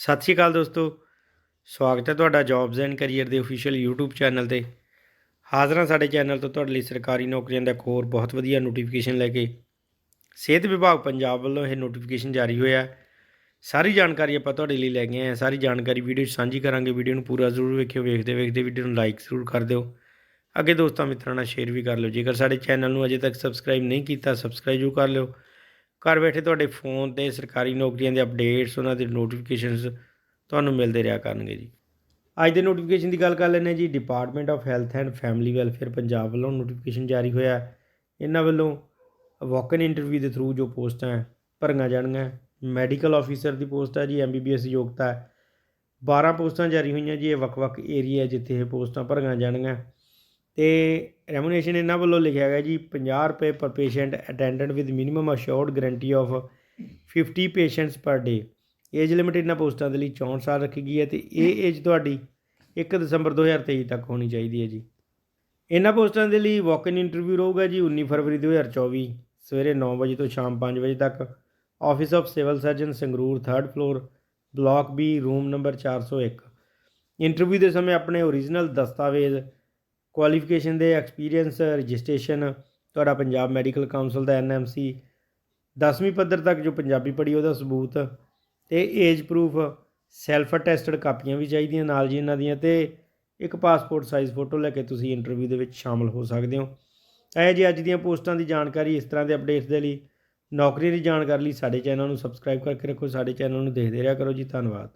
ਸਤਿ ਸ਼੍ਰੀ ਅਕਾਲ ਦੋਸਤੋ। ਸਵਾਗਤ ਹੈ ਤੁਹਾਡਾ ਜੌਬਸ ਐਂਡ ਕੈਰੀਅਰ ਦੇ ਅਫੀਸ਼ੀਅਲ YouTube ਚੈਨਲ ਤੇ। ਹਾਜ਼ਰਾਂ ਸਾਡੇ ਚੈਨਲ ਤੋਂ ਤੁਹਾਡੇ ਲਈ ਸਰਕਾਰੀ ਨੌਕਰੀਆਂ ਦਾ ਇੱਕ ਹੋਰ ਬਹੁਤ ਵਧੀਆ ਨੋਟੀਫਿਕੇਸ਼ਨ ਲੈ ਕੇ। ਸਿਹਤ ਵਿਭਾਗ ਪੰਜਾਬ ਵੱਲੋਂ ਇਹ ਨੋਟੀਫਿਕੇਸ਼ਨ ਜਾਰੀ ਹੋਇਆ ਸਾਰੀ ਜਾਣਕਾਰੀ ਆਪਾਂ ਤੁਹਾਡੇ ਲਈ ਲੈ ਗਏ ਆਏ ਹਾਂ। ਸਾਰੀ ਜਾਣਕਾਰੀ ਵੀਡੀਓ 'ਚ ਸਾਂਝੀ ਕਰਾਂਗੇ। ਵੀਡੀਓ ਨੂੰ ਪੂਰਾ ਜ਼ਰੂਰ ਵੇਖਿਓ। ਵੇਖਦੇ ਵੇਖਦੇ ਵੀਡੀਓ ਨੂੰ ਲਾਈਕ ਜ਼ਰੂਰ ਕਰ ਦਿਓ। ਅੱਗੇ ਦੋਸਤਾਂ ਮਿੱਤਰਾਂ ਨਾਲ ਸ਼ੇਅਰ ਵੀ ਕਰ ਲਿਓ। ਜੇਕਰ ਸਾਡੇ ਚੈਨਲ ਨੂੰ ਅਜੇ ਤੱਕ ਸਬਸਕ੍ਰਾਈਬ ਨਹੀਂ ਕੀਤਾ ਸਬਸਕ੍ਰਾਈਬ ਜ਼ਰੂਰ ਕਰ ਲਿਓ। ਘਰ ਬੈਠੇ ਤੁਹਾਡੇ ਫੋਨ ਤੇ ਸਰਕਾਰੀ ਨੌਕਰੀਆਂ ਦੇ ਅਪਡੇਟਸ ਉਹਨਾਂ ਦੇ ਨੋਟੀਫਿਕੇਸ਼ਨਸ ਤੁਹਾਨੂੰ ਮਿਲਦੇ ਰਿਹਾ ਕਰਨਗੇ ਜੀ। ਅੱਜ ਦੇ ਨੋਟੀਫਿਕੇਸ਼ਨ ਦੀ ਗੱਲ ਕਰ ਲੈਂਦੇ ਹਾਂ ਜੀ। Department of health and family welfare Punjab ਵੱਲੋਂ ਨੋਟੀਫਿਕੇਸ਼ਨ ਜਾਰੀ ਹੋਇਆ ਇਹਨਾਂ ਵੱਲੋਂ ਵਾਕ-ਇਨ ਇੰਟਰਵਿਊ ਦੇ ਥਰੂ ਜੋ ਪੋਸਟਾਂ ਭਰੀਆਂ ਜਾਣਗੀਆਂ। ਮੈਡੀਕਲ ਆਫੀਸਰ ਦੀ ਪੋਸਟ ਹੈ ਜੀ ਐਮਬੀਬੀਐਸ ਯੋਗਤਾ ਹੈ। 12 ਪੋਸਟਾਂ ਜਾਰੀ ਹੋਈਆਂ ਜੀ। ਇਹ ਵੱਖ-ਵੱਖ ਏਰੀਆ ਜਿੱਥੇ ਇਹ ਪੋਸਟਾਂ ਭਰੀਆਂ ਜਾਣਗੀਆਂ। ਤੇ ਰੈਮੂਨੇਸ਼ਨ ਇਹਨਾਂ ਵੱਲੋਂ ਲਿਖਿਆ ਗਿਆ ਜੀ 50 ਰੁਪਏ ਪਰ patient attendant with minimum assured guarantee of 50 patients per day age limit ਇਹਨਾਂ ਪੋਸਟਾਂ ਦੇ ਲਈ 64 ਸਾਲ ਰੱਖੀ ਗਈ ਹੈ ਤੇ ਇਹ ਏਜ ਤੁਹਾਡੀ 1 ਦਸੰਬਰ 2023 ਤੱਕ ਹੋਣੀ ਚਾਹੀਦੀ ਹੈ ਜੀ। ਇਹਨਾਂ ਪੋਸਟਾਂ ਦੇ ਲਈ ਵਾਕ-ਇਨ ਇੰਟਰਵਿਊ ਰਹੂਗਾ ਜੀ 19 ਫਰਵਰੀ 2024 ਸਵੇਰੇ 9 ਵਜੇ ਤੋਂ ਸ਼ਾਮ 5 ਵਜੇ ਤੱਕ। Office of civil surgeon Sangrur 3rd floor block B room number 401 interview ਦੇ ਸਮੇਂ ਆਪਣੇ ਓਰੀਜਨਲ ਦਸਤਾਵੇਜ਼ ਕੁਆਲੀਫਿਕੇਸ਼ਨ ਦੇ ਐਕਸਪੀਰੀਅੰਸ ਰਜਿਸਟ੍ਰੇਸ਼ਨ ਤੁਹਾਡਾ ਪੰਜਾਬ ਮੈਡੀਕਲ ਕਾਉਂਸਲ ਦਾ ਐਨਐਮਸੀ 10ਵੀਂ ਪੱਧਰ ਤੱਕ ਜੋ ਪੰਜਾਬੀ ਪੜ੍ਹੀ ਉਹਦਾ ਸਬੂਤ ਤੇ ਏਜ ਪ੍ਰੂਫ ਸੈਲਫ ਅਟੈਸਟਡ ਕਾਪੀਆਂ ਵੀ ਚਾਹੀਦੀਆਂ ਨਾਲ ਜੀ ਇਹਨਾਂ ਦੀਆਂ ਤੇ ਇੱਕ ਪਾਸਪੋਰਟ ਸਾਈਜ਼ ਫੋਟੋ ਲੈ ਕੇ ਤੁਸੀਂ ਇੰਟਰਵਿਊ ਦੇ ਵਿੱਚ ਸ਼ਾਮਲ ਹੋ ਸਕਦੇ ਹੋ। ਇਹ ਜੀ ਅੱਜ ਦੀਆਂ ਪੋਸਟਾਂ ਦੀ ਜਾਣਕਾਰੀ, ਇਸ ਤਰ੍ਹਾਂ ਦੇ ਅਪਡੇਟਸ ਦੇ ਲਈ ਨੌਕਰੀ ਦੀ ਜਾਣਕਾਰੀ ਲਈ ਸਾਡੇ ਚੈਨਲ ਨੂੰ ਸਬਸਕ੍ਰਾਈਬ ਕਰਕੇ ਰੱਖੋ, ਸਾਡੇ ਚੈਨਲ ਨੂੰ ਦੇਖਦੇ ਰਿਹਾ ਕਰੋ ਜੀ, ਧੰਨਵਾਦ।